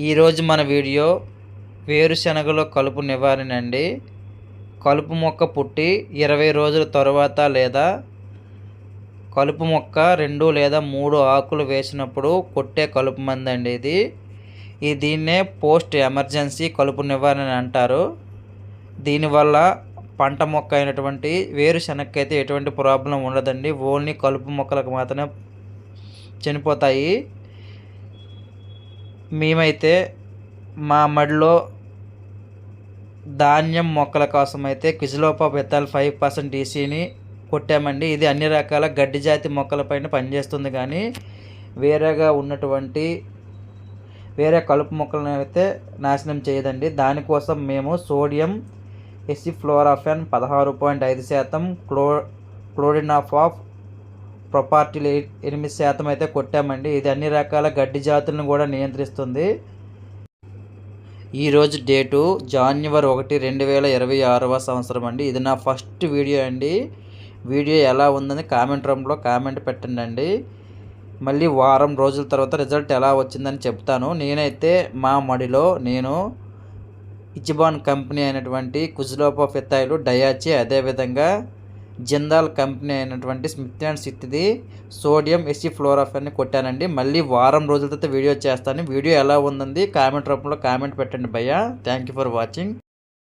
ఈరోజు మన వీడియో వేరుశనగలో కలుపు నివారణ అండి కలుపు మొక్క పుట్టి ఇరవై రోజుల తరువాత లేదా కలుపు మొక్క రెండు లేదా మూడు ఆకులు వేసినప్పుడు కొట్టే కలుపు మంది అండి ఇది. ఈ దీన్నే పోస్ట్ ఎమర్జెన్సీ కలుపు నివారణ అంటారు. దీనివల్ల పంట మొక్క అయినటువంటి వేరుశనగకి అయితే ఎటువంటి ప్రాబ్లం ఉండదండి. ఓన్లీ కలుపు మొక్కలకు మాత్రమే చనిపోతాయి. మేమైతే మా మడిలో ధాన్యం మొక్కల కోసం అయితే క్విజ్లోపా బెత్తాల్ ఫైవ్ పర్సెంట్ ఈసీని కొట్టామండి. ఇది అన్ని రకాల గడ్డి జాతి మొక్కలపైన పనిచేస్తుంది కానీ వేరేగా ఉన్నటువంటి వేరే కలుపు మొక్కలను అయితే నాశనం చేయదండి. దానికోసం మేము సోడియం ఎసిఫ్లోరాఫెన్ పదహారు పాయింట్ ఐదు శాతం క్లో క్లోరినాఫ్ ఆఫ్ ప్రొపార్టీలు ఎనిమిది శాతం అయితే కొట్టామండి. ఇది అన్ని రకాల గడ్డి జాతులను కూడా నియంత్రిస్తుంది. ఈరోజు డేటు జాన్యువరి ఒకటి రెండు వేల ఇరవై ఆరవ సంవత్సరం అండి. ఇది నా ఫస్ట్ వీడియో అండి. వీడియో ఎలా ఉందని కామెంట్ రూమ్లో కామెంట్ పెట్టండి అండి మళ్ళీ వారం రోజుల తర్వాత రిజల్ట్ ఎలా వచ్చిందని చెప్తాను. నేనైతే మా మడిలో నేను ఇచ్చిబాన్ కంపెనీ అయినటువంటి కుజ్లోపా ఫిత్తాయిలు డయాచి అదేవిధంగా జిందాల్ కంపెనీ అయినటువంటి స్మిత్ అండ్ సిత్ది సోడియం ఎసి అని కొట్టానండి. మళ్ళీ వారం రోజుల తర్వాత వీడియో చేస్తాను. వీడియో ఎలా ఉందండి కామెంట్ రూపంలో కామెంట్ పెట్టండి భయ్యా. Thank you for watching